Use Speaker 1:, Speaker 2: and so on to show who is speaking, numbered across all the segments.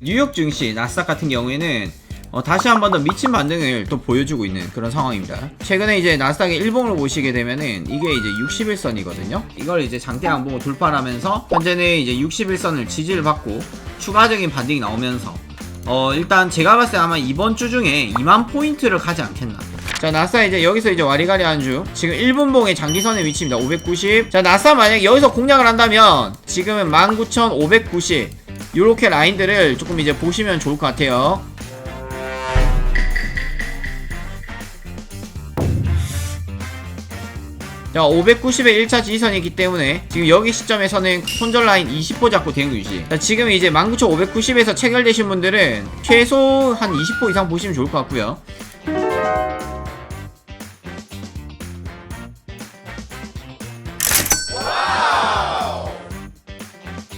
Speaker 1: 뉴욕 증시 나스닥 같은 경우에는 어, 다시 한 번 더 미친 반등을 또 보여주고 있는 그런 상황입니다. 최근에 이제 나스닥의 일봉을 보시게 되면은 이게 이제 61선이거든요. 이걸 이제 장대 양봉을 돌파를 하면서 현재는 이제 61선을 지지를 받고 추가적인 반등이 나오면서 어 일단 제가 봤을 때 아마 이번 주 중에 2만 포인트를 가지 않겠나. 자 나스닥 이제 여기서 이제 와리가리 한주 지금 1분봉의 장기선의 위치입니다 590. 자 나스닥 만약 여기서 공략을 한다면 지금은 19,590 요렇게 라인들을 조금 이제 보시면 좋을 것 같아요. 자, 590의 1차 지지선이기 때문에 지금 여기 시점에서는 손절 라인 20호 잡고 대응 유지. 자, 지금 이제 19,590에서 체결되신 분들은 최소 한 20호 이상 보시면 좋을 것 같고요.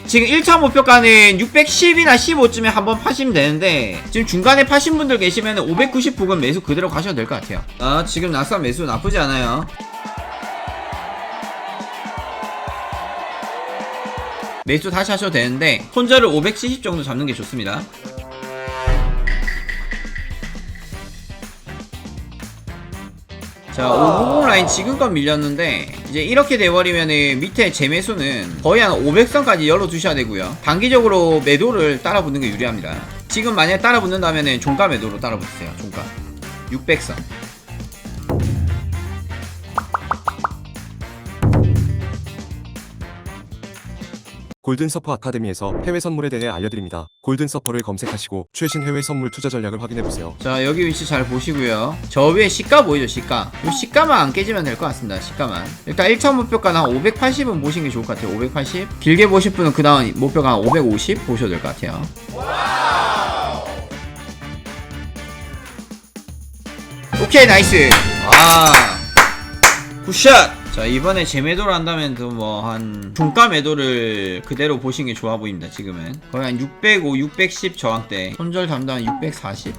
Speaker 1: 지금 1차 목표가는 610이나 15쯤에 한번 파시면 되는데 지금 중간에 파신 분들 계시면 590 부근 매수 그대로 가셔도 될 것 같아요. 아, 지금 낙산 매수 나쁘지 않아요. 매수 다시 하셔도 되는데 손절을 570 정도 잡는 게 좋습니다. 자, 590 라인 지금껏 밀렸는데 이제 이렇게 돼버리면은 밑에 재매수는 거의 한 500선까지 열어두셔야 되고요. 단기적으로 매도를 따라 붙는 게 유리합니다. 지금 만약에 따라 붙는다면은 종가 매도로 따라 붙으세요. 종가 600선.
Speaker 2: 골든서퍼 아카데미에서 해외 선물에 대해 알려드립니다. 골든서퍼를 검색하시고 최신 해외 선물 투자 전략을 확인해보세요.
Speaker 1: 자 여기 위치 잘 보시고요. 저 위에 시가 보이죠 시가? 이 시가만 안 깨지면 될 것 같습니다 시가만. 일단 1차 목표가 한 580은 보시는 게 좋을 것 같아요 580 길게 보실 분은 그 다음 목표가 한 550 보셔도 될 것 같아요. 오케이 나이스. 아. 굿샷 자 이번에 재매도를 한다면 또뭐한 중가 매도를 그대로 보시는 게 좋아 보입니다 지금은. 거의 한 605, 610 저항대. 손절 담당 640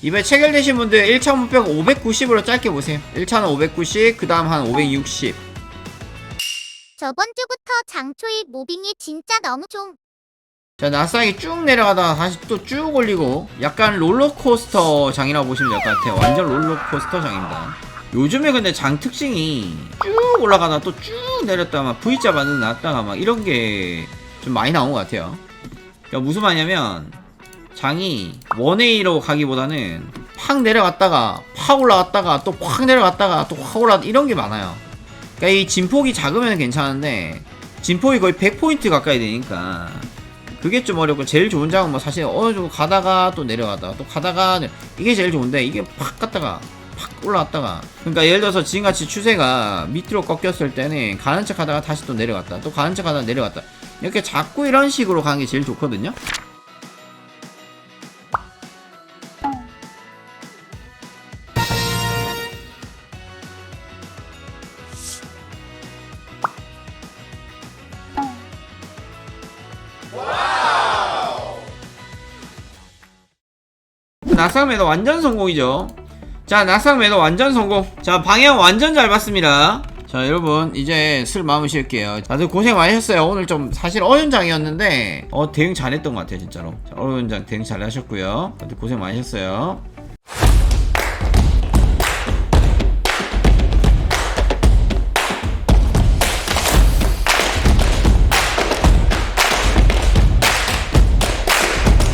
Speaker 1: 이번에 체결되신 분들 1차 목표가 590으로 짧게 보세요. 1차는 590, 그 다음 한 560
Speaker 3: 저번 주부터 장초입 모빙이 진짜 너무 좀
Speaker 1: 자 나스닥이 쭉 내려가다가 다시 또 쭉 올리고 약간 롤러코스터 장이라고 보시면 될 것 같아요. 완전 롤러코스터 장입니다. 요즘에 근데 장 특징이 쭉 올라가다 또 쭉 내렸다가 막 V자 반응 났다가 막 이런 게 좀 많이 나온 것 같아요. 그러니까 무슨 말이냐면 장이 1A로 가기보다는 팍 내려갔다가 팍 올라갔다가 또 확 내려갔다가 또 확 올라갔다 이런 게 많아요. 그러니까 이 진폭이 작으면 괜찮은데 진폭이 거의 100포인트 가까이 되니까 그게 좀 어렵고 제일 좋은 장은 뭐 사실 어느 정도 가다가 또 내려가다가 또 가다가 내- 이게 제일 좋은데 이게 팍 갔다가 팍 올라갔다가 그러니까 예를 들어서 지금같이 추세가 밑으로 꺾였을 때는 가는 척 하다가 다시 또 내려갔다 또 가는 척 하다가 내려갔다. 이렇게 자꾸 이런 식으로 가는 게 제일 좋거든요 낙상 매도 완전 성공이죠. 자, 낙상 매도 완전 성공. 자, 방향 완전 잘 봤습니다. 자, 여러분, 이제 슬 마음을 쉴게요. 다들 고생 많으셨어요. 오늘 좀 사실 어려운 장이었는데, 어, 대응 잘했던 것 같아요, 진짜로. 자, 어려운 장 대응 잘 하셨고요. 다들 고생 많으셨어요.